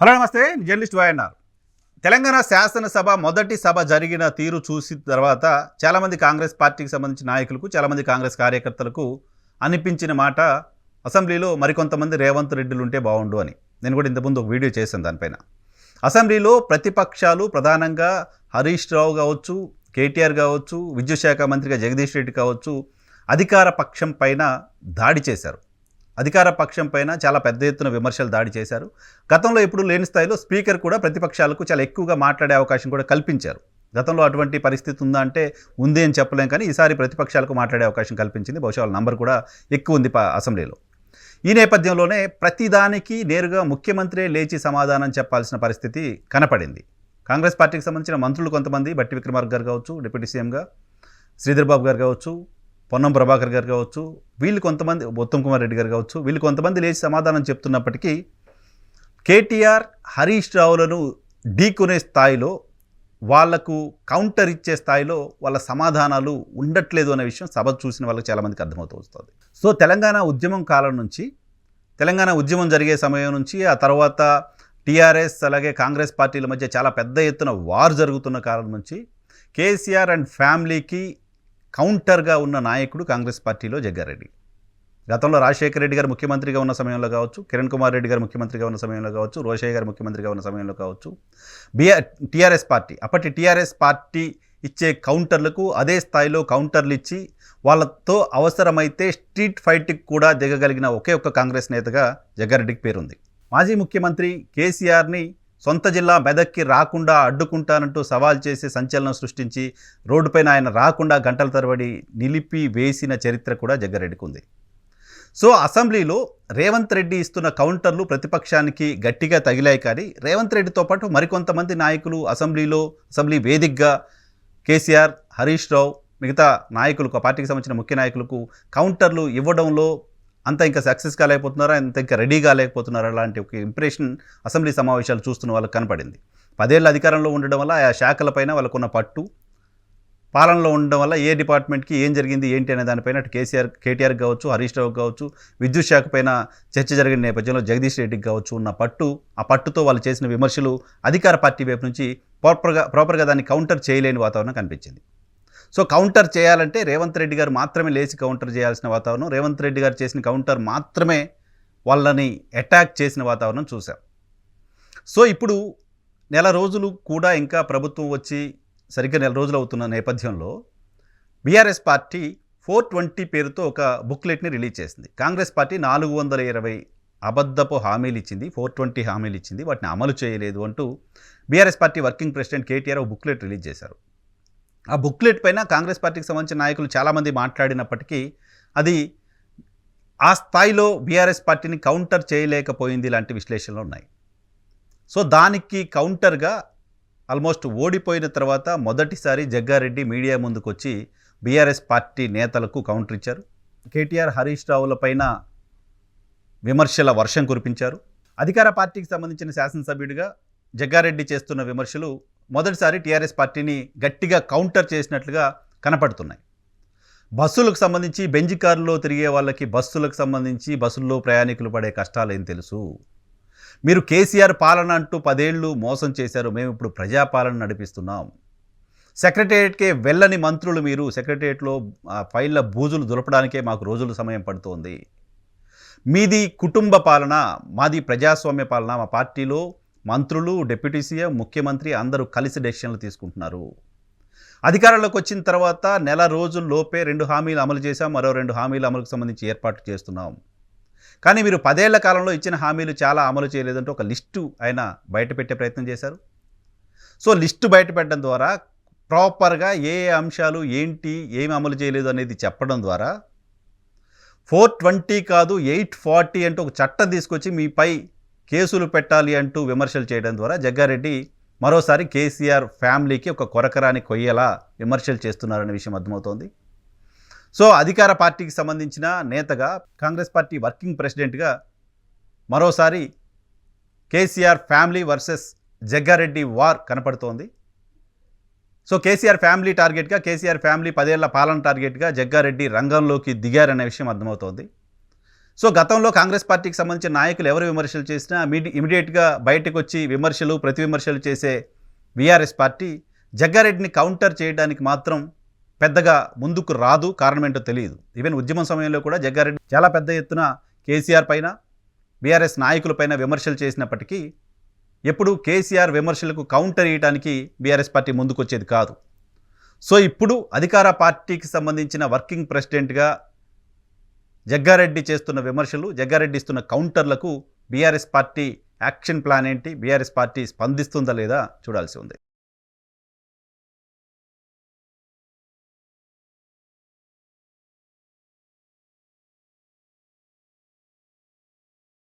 Hello నమస్తే. Journalist YNR Telangana శాసనసభ మొదటి సభ జరిగిన తీరు చూసిన తర్వాత చాలామంది కాంగ్రెస్ పార్టీకి సంబంధించిన నాయకులకు చాలామంది కాంగ్రెస్ కార్యకర్తలకు అనిపించిన మాట అసెంబ్లీలో మరికొంతమంది రేవంత్ రెడ్డిలు ఉంటే బాగుండు అని. నేను కూడా ఇంతకుముందు ఒక వీడియో చేశాను దానిపైన. అసెంబ్లీలో ప్రతిపక్షాలు ప్రధానంగా హరీష్ రావు కావచ్చు కేటీఆర్ కావచ్చు విద్యుత్ శాఖ మంత్రిగా జగదీష్ రెడ్డి కావచ్చు అధికార పక్షం పైన దాడి చేశారు. అధికార పక్షం పైన చాలా పెద్ద ఎత్తున విమర్శలు దాడి చేశారు. గతంలో ఇప్పుడు లేని స్థాయిలో స్పీకర్ కూడా ప్రతిపక్షాలకు చాలా ఎక్కువగా మాట్లాడే అవకాశం కూడా కల్పించారు. గతంలో అటువంటి పరిస్థితి ఉందా అంటే ఉంది అని చెప్పలేం కానీ ఈసారి ప్రతిపక్షాలకు మాట్లాడే అవకాశం కల్పించింది. బహుశా వాళ్ళ నంబర్ కూడా ఎక్కువ ఉంది అసెంబ్లీలో. ఈ నేపథ్యంలోనే ప్రతిదానికి నేరుగా ముఖ్యమంత్రే లేచి సమాధానం చెప్పాల్సిన పరిస్థితి కనపడింది. కాంగ్రెస్ పార్టీకి సంబంధించిన మంత్రులు కొంతమంది బట్టి విక్రమార్క గారు కావచ్చు డిప్యూటీ సీఎంగా శ్రీధర్ బాబు గారు కావచ్చు పొన్నం ప్రభాకర్ గారు కావచ్చు వీళ్ళు కొంతమంది ఉత్తమ్ కుమార్ రెడ్డి గారు కావచ్చు వీళ్ళు కొంతమంది లేచి సమాధానం చెప్తున్నప్పటికీ కేటీఆర్ హరీష్ రావులను ఢీకొనే స్థాయిలో వాళ్ళకు కౌంటర్ ఇచ్చే స్థాయిలో వాళ్ళ సమాధానాలు ఉండట్లేదు అనే విషయం సభ చూసిన వాళ్ళకి చాలామందికి అర్థమవుతూ వస్తుంది. సో తెలంగాణ ఉద్యమం కాలం నుంచి తెలంగాణ ఉద్యమం జరిగే సమయం నుంచి ఆ తర్వాత టీఆర్ఎస్ అలాగే కాంగ్రెస్ పార్టీల మధ్య చాలా పెద్ద ఎత్తున వార్ జరుగుతున్న కాలం నుంచి కేసీఆర్ అండ్ ఫ్యామిలీకి కౌంటర్గా ఉన్న నాయకుడు కాంగ్రెస్ పార్టీలో జగ్గారెడ్డి. గతంలో రాజశేఖర రెడ్డి గారు ముఖ్యమంత్రిగా ఉన్న సమయంలో కావచ్చు కిరణ్ కుమార్ రెడ్డి గారు ముఖ్యమంత్రిగా ఉన్న సమయంలో కావచ్చు రోషయ్య గారు ముఖ్యమంత్రిగా ఉన్న సమయంలో కావచ్చు బిఆర్ టీఆర్ఎస్ పార్టీ అప్పటి టీఆర్ఎస్ పార్టీ ఇచ్చే కౌంటర్లకు అదే స్థాయిలో కౌంటర్లు ఇచ్చి వాళ్ళతో అవసరమైతే స్ట్రీట్ ఫైట్కి కూడా దిగగలిగిన ఒకే ఒక్క కాంగ్రెస్ నేతగా జగ్గారెడ్డికి పేరుంది. మాజీ ముఖ్యమంత్రి కేసీఆర్ని సొంత జిల్లా మెదక్కి రాకుండా అడ్డుకుంటానంటూ సవాల్ చేసి సంచలనం సృష్టించి రోడ్డుపైన ఆయన రాకుండా గంటల తరబడి నిలిపి వేసిన చరిత్ర కూడా జగ్గారెడ్డికి ఉంది. సో అసెంబ్లీలో రేవంత్ రెడ్డి ఇస్తున్న కౌంటర్లు ప్రతిపక్షానికి గట్టిగా తగిలాయి కానీ రేవంత్ రెడ్డితో పాటు మరికొంతమంది నాయకులు అసెంబ్లీలో అసెంబ్లీ వేదికగా కేసీఆర్ హరీష్ రావు మిగతా నాయకులకు ఆ పార్టీకి సంబంధించిన ముఖ్య నాయకులకు కౌంటర్లు ఇవ్వడంలో అంత ఇంకా సక్సెస్ కాలేకపోతున్నారా? అంత ఇంకా రెడీ కాలేకపోతున్నారా? అలాంటి ఒక ఇంప్రెషన్ అసెంబ్లీ సమావేశాలు చూస్తున్న వాళ్ళకి కనపడింది. పదేళ్ళ అధికారంలో ఉండడం వల్ల ఆ శాఖలపైన వాళ్ళకున్న పట్టు పాలనలో ఉండడం వల్ల ఏ డిపార్ట్మెంట్కి ఏం జరిగింది ఏంటి అనే దానిపైన అటు కేసీఆర్ కేటీఆర్ కావచ్చు హరీష్ రావు కావచ్చు విద్యుత్ శాఖ పైన చర్చ జరిగిన నేపథ్యంలో జగదీష్ రెడ్డికి కావచ్చు ఉన్న పట్టు ఆ పట్టుతో వాళ్ళు చేసిన విమర్శలు అధికార పార్టీ వైపు నుంచి ప్రాపర్గా ప్రాపర్గా దాన్ని కౌంటర్ చేయలేని వాతావరణం కనిపించింది. సో కౌంటర్ చేయాలంటే రేవంత్ రెడ్డి గారు మాత్రమే లేచి కౌంటర్ చేయాల్సిన వాతావరణం. రేవంత్ రెడ్డి గారు చేసిన కౌంటర్ మాత్రమే వాళ్ళని అటాక్ చేసిన వాతావరణం చూసాం సో ఇప్పుడు నెల రోజులు కూడా ఇంకా ప్రభుత్వం వచ్చి సరిగ్గా నెల రోజులు అవుతున్న నేపథ్యంలో బీఆర్ఎస్ పార్టీ ఫోర్ ట్వంటీ పేరుతో ఒక బుక్లెట్ని రిలీజ్ చేసింది. కాంగ్రెస్ పార్టీ నాలుగు వందల ఇరవై అబద్ధపు హామీలు ఇచ్చింది. ఫోర్ ట్వంటీ హామీలు ఇచ్చింది. వాటిని అమలు చేయలేదు అంటూ BRS party working president KTR ఒక బుక్లెట్ రిలీజ్ చేశారు. ఆ బుక్లెట్ పైన కాంగ్రెస్ పార్టీకి సంబంధించిన నాయకులు చాలామంది మాట్లాడినప్పటికీ అది ఆ స్థాయిలో బీఆర్ఎస్ పార్టీని కౌంటర్ చేయలేకపోయింది లాంటి విశ్లేషణలు ఉన్నాయి. సో దానికి కౌంటర్గా ఆల్మోస్ట్ ఓడిపోయిన తర్వాత మొదటిసారి జగ్గారెడ్డి మీడియా ముందుకు వచ్చి బీఆర్ఎస్ పార్టీ నేతలకు కౌంటర్ ఇచ్చారు. కేటీఆర్ హరీష్ రావుల పైన విమర్శల వర్షం కురిపించారు. అధికార పార్టీకి సంబంధించిన శాసనసభ్యుడిగా జగ్గారెడ్డి చేస్తున్న విమర్శలు మొదటిసారి టీఆర్ఎస్ పార్టీని గట్టిగా కౌంటర్ చేసినట్లుగా కనపడుతున్నాయి. బస్సులకు సంబంధించి బెంజ్ కారులో తిరిగే వాళ్ళకి బస్సులకు సంబంధించి బస్సుల్లో ప్రయాణికులు పడే కష్టాలు ఏం తెలుసు? మీరు కేసీఆర్ పాలన అంటూ పదేళ్ళు మోసం చేశారు మేము ఇప్పుడు ప్రజాపాలన నడిపిస్తున్నాం. సెక్రటేరియట్కే వెళ్ళని మంత్రులు మీరు సెక్రటేరియట్లో ఫైళ్ళ బూజులు దులపడానికే మాకు రోజులు సమయం పడుతోంది. మీది కుటుంబ పాలన మాది ప్రజాస్వామ్య పాలన మా పార్టీలో మంత్రులు డిప్యూటీ సీఎం ముఖ్యమంత్రి అందరూ కలిసి డెసిషన్లు తీసుకుంటున్నారు. అధికారంలోకి వచ్చిన తర్వాత నెల రోజుల్లోపే రెండు హామీలు అమలు చేశాం మరో రెండు హామీలు అమలుకు సంబంధించి ఏర్పాట్లు చేస్తున్నాం. కానీ మీరు పదేళ్ళ కాలంలో ఇచ్చిన హామీలు చాలా అమలు చేయలేదంటే ఒక లిస్టు ఆయన బయటపెట్టే ప్రయత్నం చేశారు. సో లిస్టు బయటపెట్టడం ద్వారా ప్రాపర్గా ఏ అంశాలు ఏంటి ఏమి అమలు చేయలేదు అనేది చెప్పడం ద్వారా ఫోర్ ట్వంటీ కాదు ఎయిట్ ఫార్టీ అంటే ఒక చట్టం తీసుకొచ్చి మీపై కేసులు పెట్టాలి అంటూ విమర్శలు చేయడం ద్వారా జగ్గారెడ్డి మరోసారి కేసీఆర్ ఫ్యామిలీకి ఒక కొరకరాని కొయ్యేలా విమర్శలు చేస్తున్నారనే విషయం అర్థమవుతోంది. సో అధికార పార్టీకి సంబంధించిన నేతగా కాంగ్రెస్ పార్టీ వర్కింగ్ ప్రెసిడెంట్గా మరోసారి KCR family versus Jaggareddy war కనపడుతోంది. సో కేసీఆర్ ఫ్యామిలీ టార్గెట్గా కేసీఆర్ ఫ్యామిలీ పదేళ్ళ పాలన టార్గెట్గా జగ్గారెడ్డి రంగంలోకి దిగారనే విషయం అర్థమవుతోంది. సో గతంలో కాంగ్రెస్ పార్టీకి సంబంధించిన నాయకులు ఎవరు విమర్శలు చేసినా ఇమీడి ఇమీడియట్గా బయటకు వచ్చి విమర్శలు ప్రతి విమర్శలు చేసే వీఆర్ఎస్ పార్టీ జగ్గారెడ్డిని కౌంటర్ చేయడానికి మాత్రం పెద్దగా ముందుకు రాదు. కారణం ఏంటో తెలియదు. ఈవెన్ ఉద్యమం సమయంలో కూడా జగ్గారెడ్డి చాలా పెద్ద ఎత్తున కేసీఆర్ పైన బీఆర్ఎస్ నాయకులపైన విమర్శలు చేసినప్పటికీ ఎప్పుడు కేసీఆర్ విమర్శలకు కౌంటర్ ఇవ్వడానికి బీఆర్ఎస్ పార్టీ ముందుకు వచ్చేది కాదు. సో ఇప్పుడు అధికార పార్టీకి సంబంధించిన వర్కింగ్ ప్రెసిడెంట్గా జగ్గారెడ్డి చేస్తున్న విమర్శలు జగ్గారెడ్డి ఇస్తున్న కౌంటర్లకు బీఆర్ఎస్ పార్టీ యాక్షన్ ప్లాన్ ఏంటి? బీఆర్ఎస్ పార్టీ స్పందిస్తుందా లేదా? చూడాల్సి ఉంది.